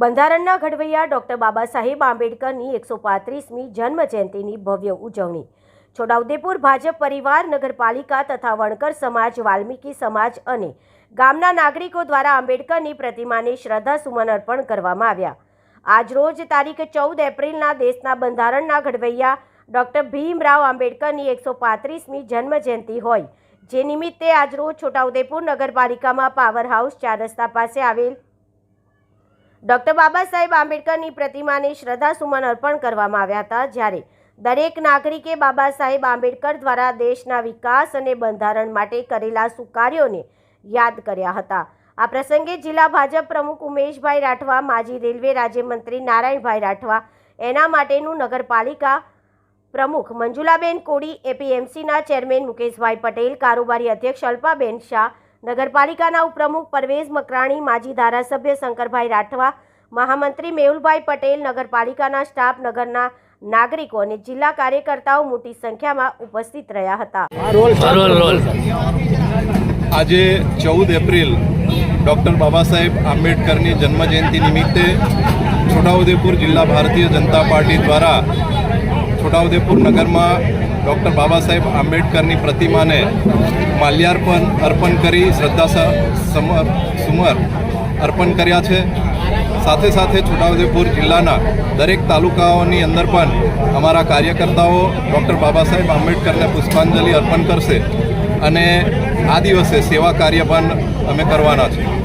બંધારણના ઘડવૈયા ડોક્ટર બાબા સાહેબ આંબેડકરની એકસો પાંત્રીસમી જન્મજયંતિની ભવ્ય ઉજવણી. છોટાઉદેપુર ભાજપ પરિવાર, નગરપાલિકા તથા વણકર સમાજ, વાલ્મીકી સમાજ અને ગામના નાગરિકો દ્વારા આંબેડકરની પ્રતિમાને શ્રદ્ધાસુમન અર્પણ કરવામાં આવ્યા. આજરોજ તારીખ ચૌદ એપ્રિલના દેશના બંધારણના ઘડવૈયા ડોક્ટર ભીમરાવ આંબેડકરની એકસો પાંત્રીસમી જન્મ જયંતિ હોય. જે નિમિત્તે આજરોજ છોટાઉદેપુર નગરપાલિકામાં પાવર હાઉસ ચાર રસ્તા પાસે આવેલ ડોક્ટર બાબા સાહેબ આંબેડકરની પ્રતિમાને શ્રદ્ધાસુમન અર્પણ કરવામાં આવ્યા હતા. જ્યારે દરેક નાગરિકે બાબા સાહેબ આંબેડકર દ્વારા દેશના વિકાસ અને બંધારણ માટે કરેલા સુકાર્યોને યાદ કર્યા હતા. આ પ્રસંગે જિલ્લા ભાજપ પ્રમુખ ઉમેશભાઈ રાઠવા, માજી રેલવે રાજ્યમંત્રી નારાયણભાઈ રાઠવા, એના માટેનું નગરપાલિકા પ્રમુખ મંજુલાબેન કોડી, એપીએમસીના ચેરમેન મુકેશભાઈ પટેલ, કારોબારી અધ્યક્ષ અલ્પાબેન શાહ નગરપાલિકાના ઉપપ્રમુખ પરવેઝ મકરાણી, માજી ધારાસભ્ય શંકરભાઈ રાઠવા, મહામંત્રી મેહુલભાઈ પટેલ, નગરપાલિકાના સ્ટાફ, નગરના નાગરિકો અને જિલ્લા કાર્યકર્તાઓ મોટી સંખ્યામાં ઉપસ્થિત રહ્યા હતા. આજે ચૌદ એપ્રિલ ડૉક્ટર બાબા સાહેબ આંબેડકરની જન્મજયંતિ નિમિત્તે છોટાઉદેપુર જિલ્લા ભારતીય જનતા પાર્ટી દ્વારા છોટાઉદેપુર નગરમાં ડૉક્ટર બાબા સાહેબ આંબેડકરની પ્રતિમાને માલ્યાર્પણ, અર્પણ કરી શ્રદ્ધા સમર, સુમર અર્પણ કર્યા છે. સાથે સાથે છોટાઉદેપુર જિલ્લાના દરેક તાલુકાઓની અંદર પણ અમારા કાર્યકર્તાઓ ડૉક્ટર બાબા સાહેબ આંબેડકરને પુષ્પાંજલિ અર્પણ કરશે અને આ દિવસે સેવા કાર્ય પણ અમે કરવાના છે